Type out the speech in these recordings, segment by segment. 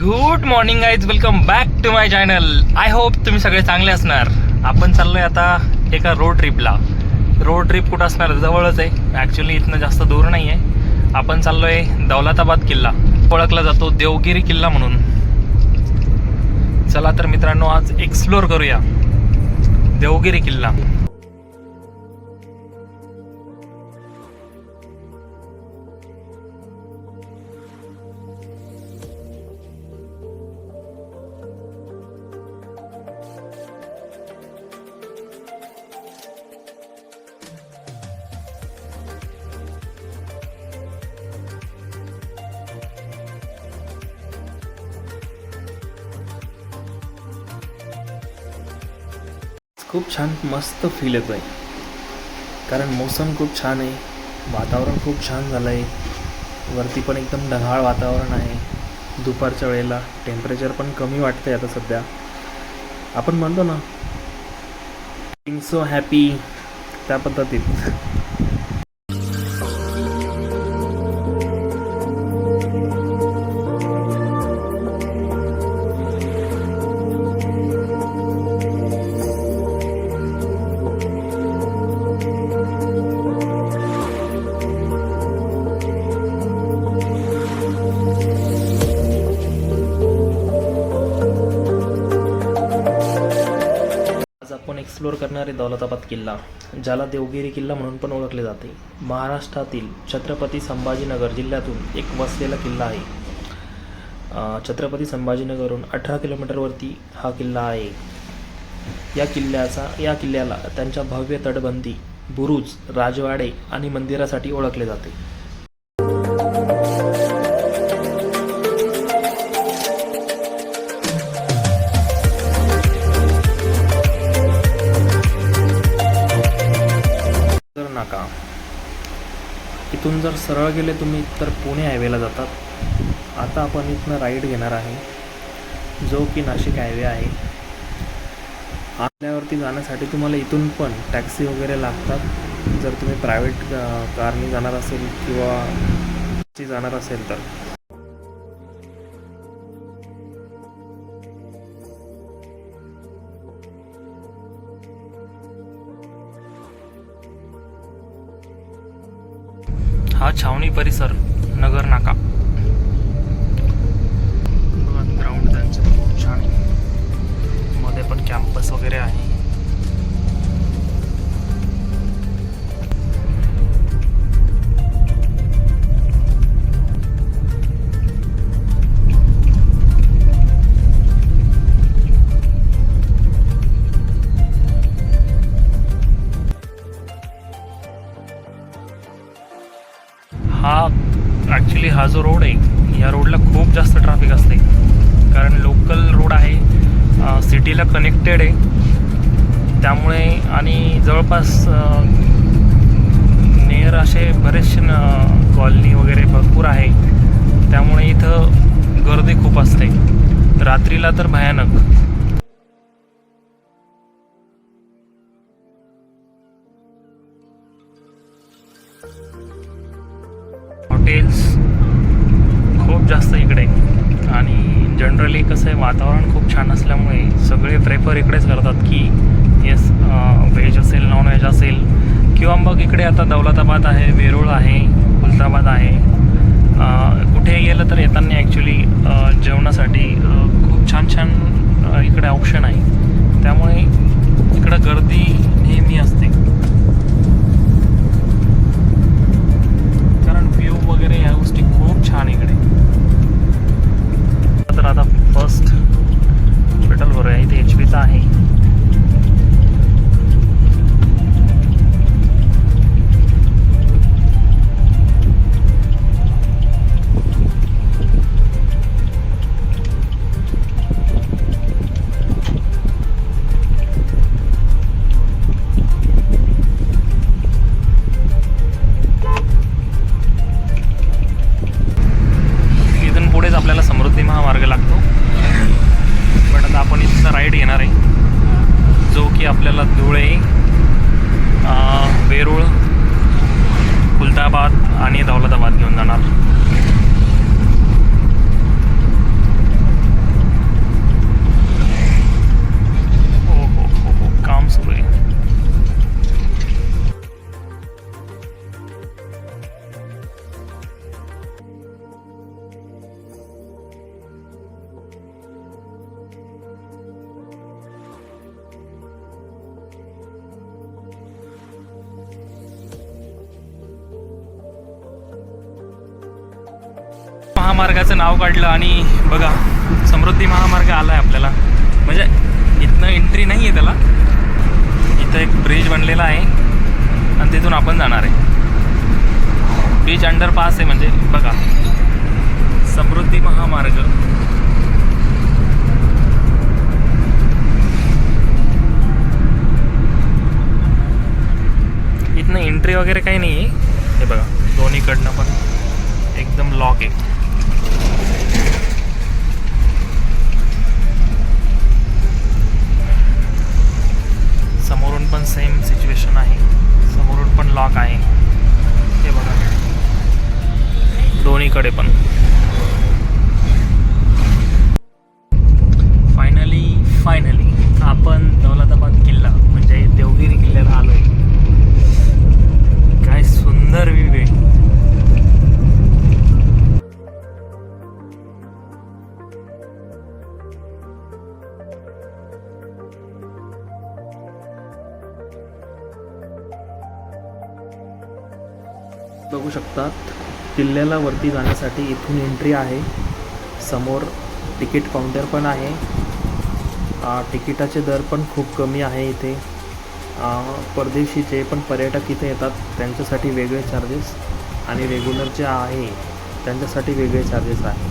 Good morning guys welcome back to my channel I hope तुम्ही सगळे चांगले असणार. आपण चाललोय आता एका रोड ट्रिपला रोड ट्रिप कुठं असणार? जवळच आहे. ॲक्च्युली इथनं जास्त दूर नाही आहे आपण चाललोय दौलताबाद किल्ला. ओळखला जातो देवगिरी किल्ला म्हणून. चला तर मित्रांनो आज एक्सप्लोर करूया. देवगिरी किल्ला. खूप छान मस्त फील येतो आहे कारण मौसम खूप छान आहे वातावरण खूप छान झालं आहे वरती पण एकदम ढगाळ वातावरण आहे. दुपारच्या वेळेला टेम्परेचर पण कमी वाटतं आहे आता सध्या. आपण म्हणतो ना सो हॅपी त्या पद्धतीत. दौलताबाद किल्ला ज्याला देवगिरी किल्ला म्हणून पण ओळखले जाते. महाराष्ट्रातील छत्रपती संभाजीनगर जिल्ह्यातून एक वसलेला किल्ला आहे. छत्रपती संभाजीनगरहून अठरा किलोमीटरवरती हा किल्ला आहे. या किल्ल्याचा या किल्ल्याला त्यांच्या भव्य तटबंदी बुरुज राजवाडे आणि मंदिरासाठी ओळखले जाते. इथून जर सरळ गेले तुम्ही तर पुणे हायवेला जातात. आता आपण इथनं राईड घेणार आहे जो की नाशिक हायवे आहे. आपल्यावरती जाण्यासाठी तुम्हाला इथून पण टॅक्सी वगैरे लागतात. जर तुम्ही प्रायव्हेट कारने जाणार असेल किंवा ची जाणार असेल तर. हा छावणी परिसर नगर नाका. ग्राउंड त्यांचं खूप छान आहे. मध्ये पण कॅम्पस वगैरे आहे. हा जो रोड आहे या रोडला खूप जास्त ट्रॅफिक असते. कारण लोकल रोड आहे सिटीला कनेक्टेड आहे. त्यामुळे आणि जवळपास नियर असे बरेचसे कॉलनी वगैरे भरपूर आहे. त्यामुळे इथं गर्दी खूप असते. रात्रीला तर भयानक. हॉटेल्स जास्त इकडे. आणि जनरली कसं आहे वातावरण खूप छान असल्यामुळे सगळे प्रेफर इकडेच करतात की येस व्हेज असेल नॉन व्हेज असेल. किंवा मग इकडे आता दौलताबाद आहे वेरूळ आहे खुलताबाद आहे. महामार्गाचं नाव काढलं आणि बघा समृद्धी महामार्ग आला आहे आपल्याला. म्हणजे इथनं एंट्री नाही आहे त्याला. इथं एक ब्रिज बनलेला आहे आणि तिथून आपण जाणार आहे. ब्रिज अंडरपास आहे म्हणजे बघा. समृद्धी महामार्ग. इथनं एंट्री वगैरे काही नाही आहे हे बघा दोन्हीकडनं पण. एकदम लॉक आहे. बघू शकतात किल्ल्याला वरती जाण्यासाठी इथून एंट्री आहे. समोर तिकीट काउंटर पण आहे. तिकिटाचे दर पण खूप कमी आहे इथे. परदेशी जे पण पर्यटक इथे येतात. त्यांच्यासाठी वेगळे चार्जेस आणि रेग्युलर जे आहे त्यांच्यासाठी वेगळे चार्जेस आहे.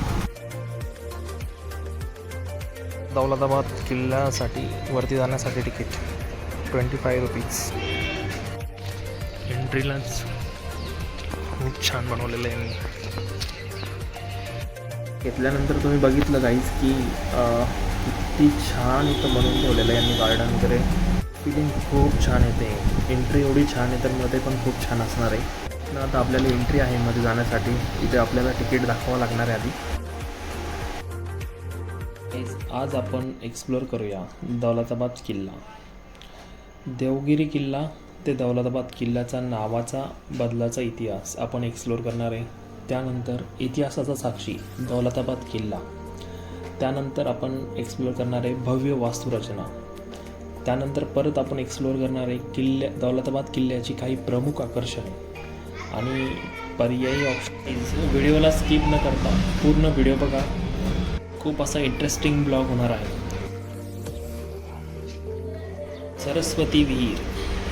दौलताबाद किल्ल्यासाठी वरती जाण्यासाठी तिकीट ट्वेंटी फाय रुपीज एंट्रीलाच खूप छान बनवलेलं आहे यांनी घेतल्यानंतर तुम्ही बघितलं गाईज की अं, किती छान इथं बनवून ठेवलेलं आहे यांनी गार्डन वगैरे. फिलिंग खूप छान येते. एंट्री एवढी छान आहे तर मध्ये पण खूप छान असणार आहे. तर आता आपल्याला एंट्री आहे मध्ये जाण्यासाठी. इथे आपल्याला तिकीट दाखवावं लागणार आहे आधी. आज आपण एक्सप्लोअर करूया दौलताबाद किल्ला. देवगिरी किल्ला ते दौलताबाद किल्ल्याचा नावाचा बदलाचा इतिहास आपण एक्सप्लोर करणार आहे. त्यानंतर इतिहासाचा साक्षी दौलताबाद किल्ला. त्यानंतर आपण एक्सप्लोर करणार आहे भव्य वास्तुरचना. त्यानंतर परत आपण एक्सप्लोर करणार आहे किल्ल्या दौलताबाद किल्ल्याची काही प्रमुख आकर्षणे. आणि पर्यायी ऑप्शन व्हिडिओला स्किप न करता पूर्ण व्हिडिओ बघा. खूप असा इंटरेस्टिंग ब्लॉग होणार आहे. सरस्वती विहीर.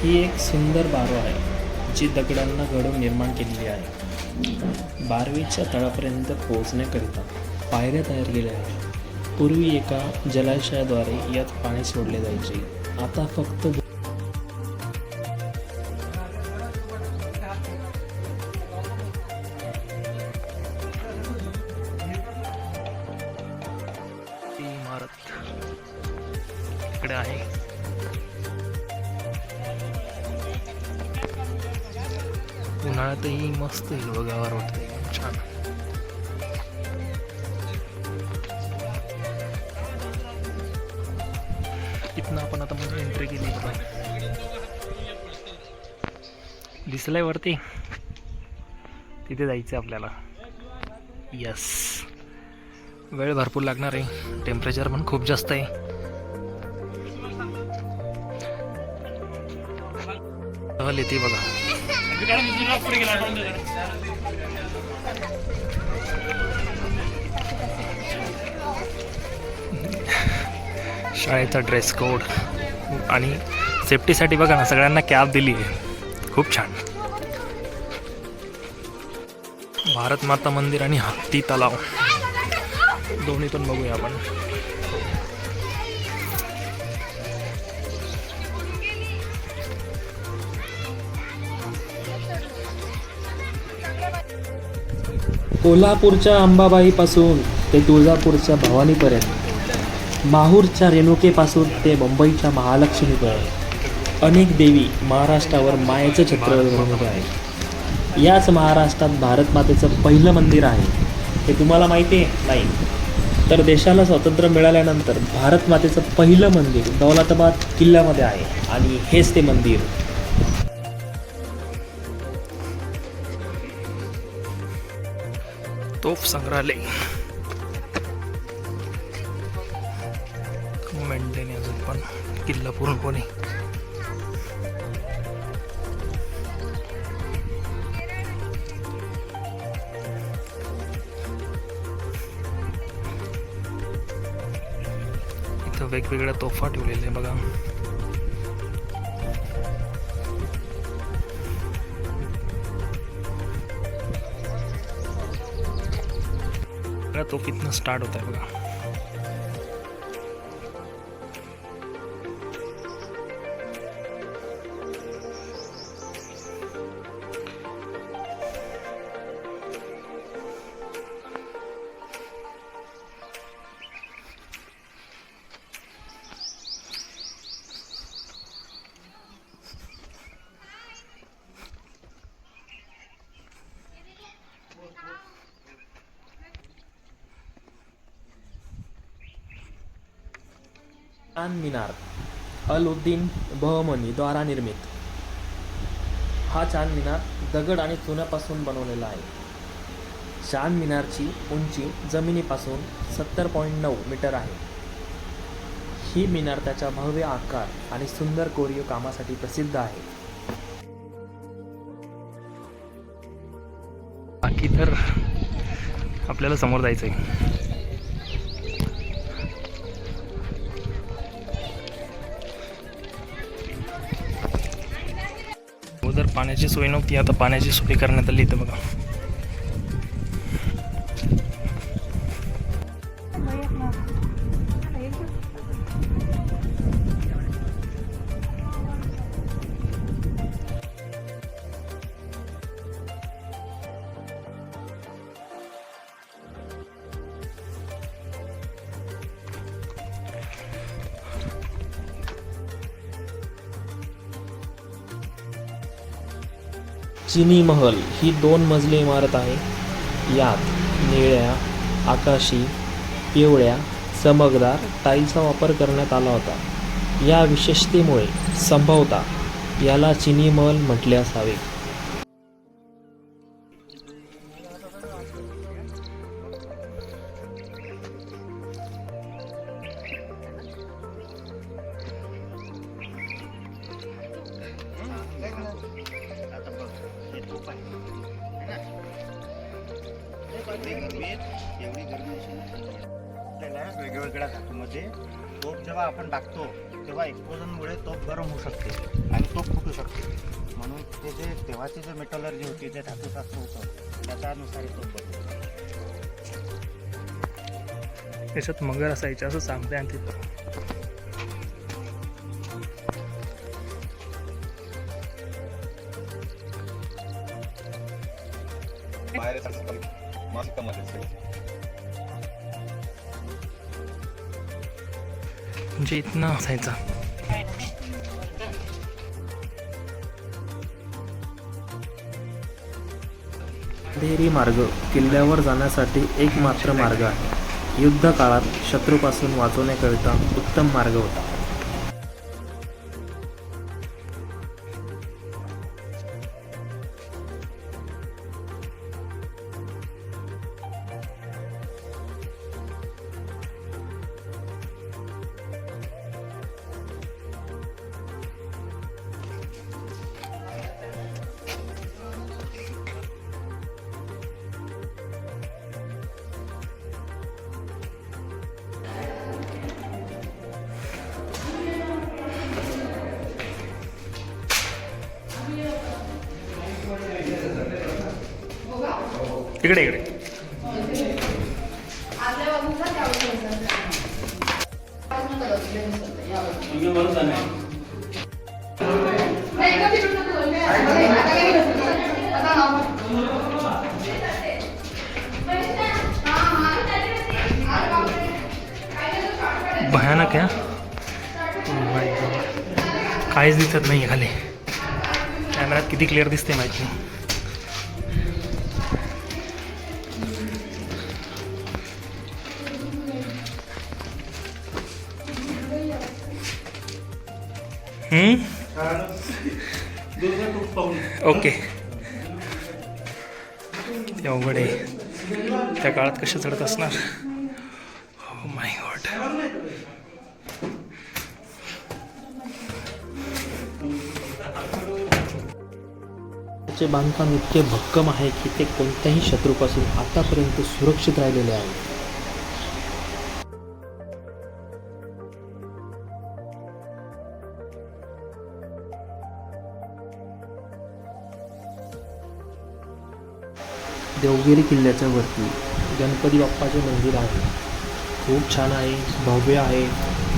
ही एक सुंदर बारो आहे जी दगडांना घडून निर्माण केलेली आहे. बारवीच्या तळापर्यंत पोहोचण्याकरिता पायऱ्या तयार केल्या आहेत. पूर्वी एका जलाशयाद्वारे यात पाणी सोडले जायचे. आता फक्त उन्हाळ्यातही मस्त हिरवगार होत छान. इथनं आपण आता म्हणून एंट्री केली बघा. दिसलंय वरती. तिथे जायचं आपल्याला. यस वेळ भरपूर लागणार आहे. टेम्परेचर पण खूप जास्त आहे. सहल येते बघा. शाळेचा ड्रेस कोड आणि सेफ्टीसाठी बघा ना सगळ्यांना कॅब दिली आहे. खूप छान. भारत माता मंदिर आणि हत्ती तलाव. दोन्हीतून बघूया आपण. कोल्हापूरच्या अंबाबाईपासून ते तुळजापूरच्या भवानीपर्यंत. माहूरच्या रेणुकेपासून ते मुंबईच्या महालक्ष्मीपर्यंत. अनेक देवी महाराष्ट्रावर मायेचं छत्र बनवले आहे याच महाराष्ट्रात भारत मातेचं पहिलं मंदिर आहे. हे तुम्हाला माहिती आहे नाही. तर देशाला स्वातंत्र्य मिळाल्यानंतर भारत मातेचं पहिलं मंदिर दौलताबाद किल्ल्यामध्ये आहे. आणि हेच ते मंदिर. तोफ संग्रहालय. मेंटेन अजून पण. किल्ला पूर्णपणे. इथं वेगवेगळ्या तोफा ठेवलेल्या बघा. बघा तो तोफीतनं स्टार्ट होता आहे बघा. चांद मिनार अल उद्दीन बहमनी द्वारा निर्मित. हा चांद मिनार दगड आणि चुन्यापासून बनवलेला आहे. चांद मिनारची उंची जमिनीपासून सत्तर पॉईंट नऊ मीटर आहे. ही मिनार त्याच्या भव्य आकार आणि सुंदर कोरीव कामासाठी प्रसिद्ध आहे. बाकी तर आपल्याला समोर जायचं आहे पाण्याची सोय नव्हती. आता पाण्याची सोय करण्यात आली इथं बघा. चिनी महल ही दोन मजली इमारत आहे. यात निळ्या आकाशी पिवळ्या चमकदार टाईलचा वापर करण्यात आला होता. या विशेषतेमुळे संभवता याला चिनी महल म्हटले असावे. त्याच्यात मगर असायचे असं सांगते आणि तिथं म्हणजे इथनं असायचा. अंधेरी मार्ग किल्ल्यावर जाण्यासाठी एक मात्र मार्ग आहे. युद्ध काळात शत्रूपासून वाचवण्याकरिता उत्तम मार्ग होता. इकडे इकडे. भयानक आहे काहीच oh दिसत नाही खाली. कॅमेरात किती क्लिअर दिसते माहिती? ओके. ते अवघड आहे. त्या काळात कसे चढत असणार? हो माय गॉड त्याचे बांधकाम इतके भक्कम आहे की ते कोणत्याही शत्रूपासून आतापर्यंत सुरक्षित राहिलेले आहे. देवगिरी किल्ल्याच्या वरती. गणपती बाप्पाचे मंदिर आहे. खूप छान आहे भव्य आहे.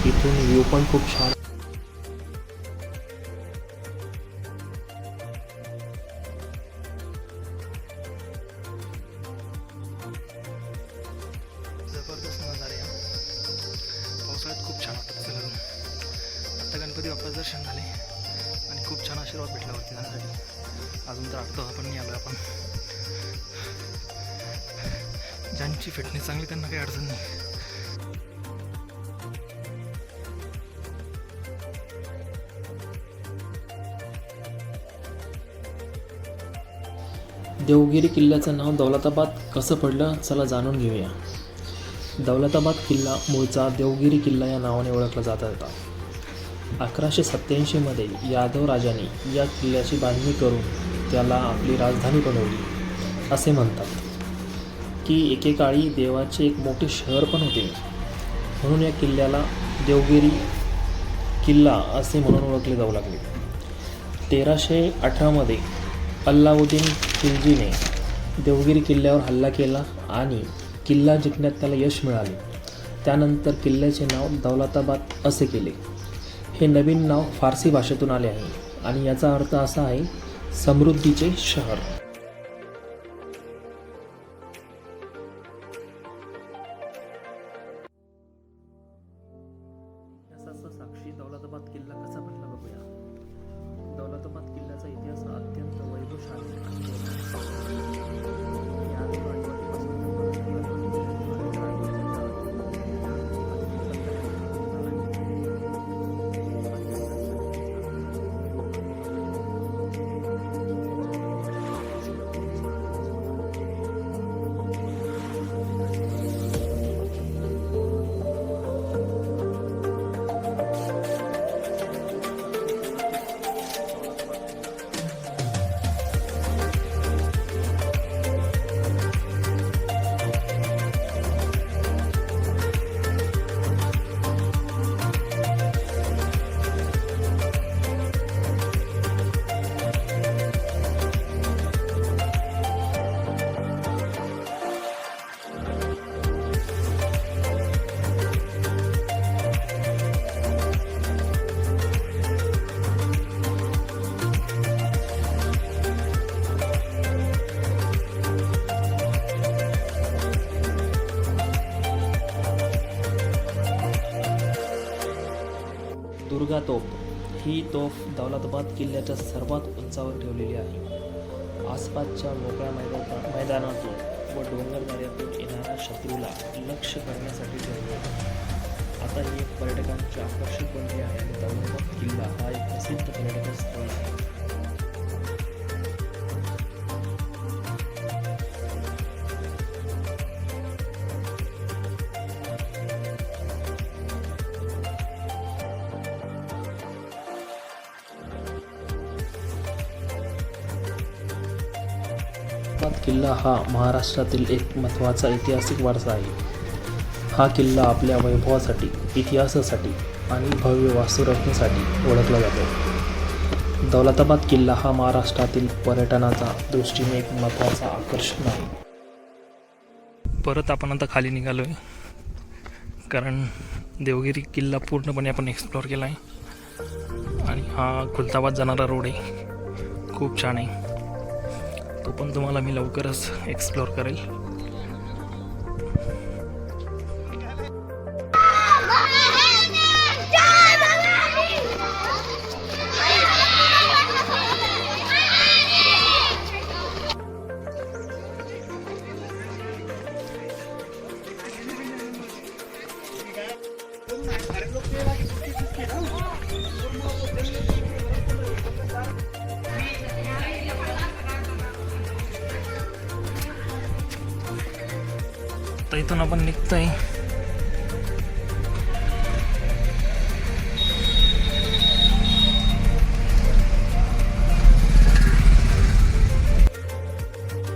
इथून व्ह्यू पण खूप छान. जबरदस्त नजारे. पावसाळ्यात खूप छान वाटतं फिरून आत्ता गणपती बाप्पाचं दर्शन झाले. आणि खूप छान आशीर्वाद भेटला वरती जाण्यासाठी अजून तर आत्ता आपण नाही आलो आपण ज्यांची फिटनेस चांगली त्यांना काही अडचण नाही. देवगिरी किल्ल्याचं नाव दौलताबाद कसं पडलं चला जाणून घेऊया. दौलताबाद किल्ला मूळचा देवगिरी किल्ला या नावाने ओळखला जात होता. अकराशे सत्त्याऐंशीमध्ये यादव राजाने या किल्ल्याची बांधणी करून त्याला आपली राजधानी बनवली असे म्हणतात. की एकेकाळी देवाचे एक मोठे शहर पण होते. म्हणून या किल्ल्याला देवगिरी किल्ला असे म्हणून ओळखले जाऊ लागले. तेराशे अठरामध्ये अल्लाउद्दीन खिलजीने देवगिरी किल्ल्यावर हल्ला केला आणि किल्ला जिंकण्यात त्याला यश मिळाले. त्यानंतर किल्ल्याचे नाव दौलताबाद असे केले. हे नवीन नाव फारसी भाषेतून आले आहे आणि याचा अर्थ असा आहे समृद्धीचे शहर. दुर्गा तोफ. ही तोफ दौलताबाद किल्ल्याच्या सर्वात उंचावर ठेवलेली आहे. आसपासच्या मोकळ्या मैदाना मैदानातून व डोंगरदऱ्यातून येणाऱ्या शत्रूला लक्ष करण्यासाठी ठेवली आहे. आता ही एक पर्यटकांचे आकर्षण कोणते आहे. दौलताबाद किल्ला हा एक प्रसिद्ध पर्यटन स्थळ आहे. किल्ला हा महाराष्ट्रातील एक महत्त्वाचा ऐतिहासिक वारसा आहे. हा किल्ला आपल्या वैभवासाठी इतिहासासाठी आणि भव्य वास्तुरचनेसाठी ओळखला जातो. दौलताबाद किल्ला हा महाराष्ट्रातील पर्यटनाचा दृष्टीने एक महत्त्वाचा आकर्षण आहे. परत आपण आता खाली निघालो आहे कारण देवगिरी किल्ला पूर्णपणे आपण एक्सप्लोअर केला आहे आणि हा खुलताबाद जाणारा रोड आहे. खूप छान आहे. तो पण तुम्हाला मी लवकरच एक्सप्लोअर करेल. आपण निघतोय.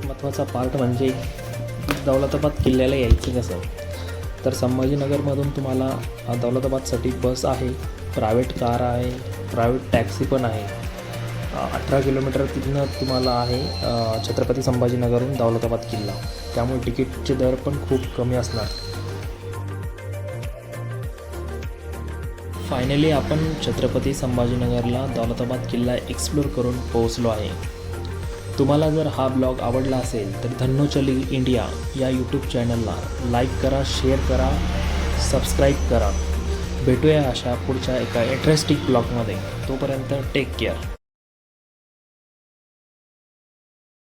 महत्त्वाचा पार्ट म्हणजे दौलताबाद किल्ल्याला यायचं कसं? तर संभाजीनगरमधून तुम्हाला दौलताबादसाठी बस आहे प्रायव्हेट कार आहे प्रायव्हेट टॅक्सी पण आहे. अठरा किलोमीटर तिथनं तुम्हाला आहे छत्रपती संभाजीनगरहून दौलताबाद किल्ला. त्यामुळे तिकीटचे दर पण खूप कमी असणार. फायनली आपण छत्रपती संभाजीनगरला दौलताबाद किल्ला एक्सप्लोर करून पोहोचलो आहे. तुम्हाला जर हा ब्लॉग आवडला असेल तर धन्नोचली इंडिया या यूट्यूब चॅनलला लाईक करा शेअर करा सबस्क्राईब करा. भेटूया अशा पुढच्या एका इंटरेस्टिंग ब्लॉगमध्ये तोपर्यंत टेक केअर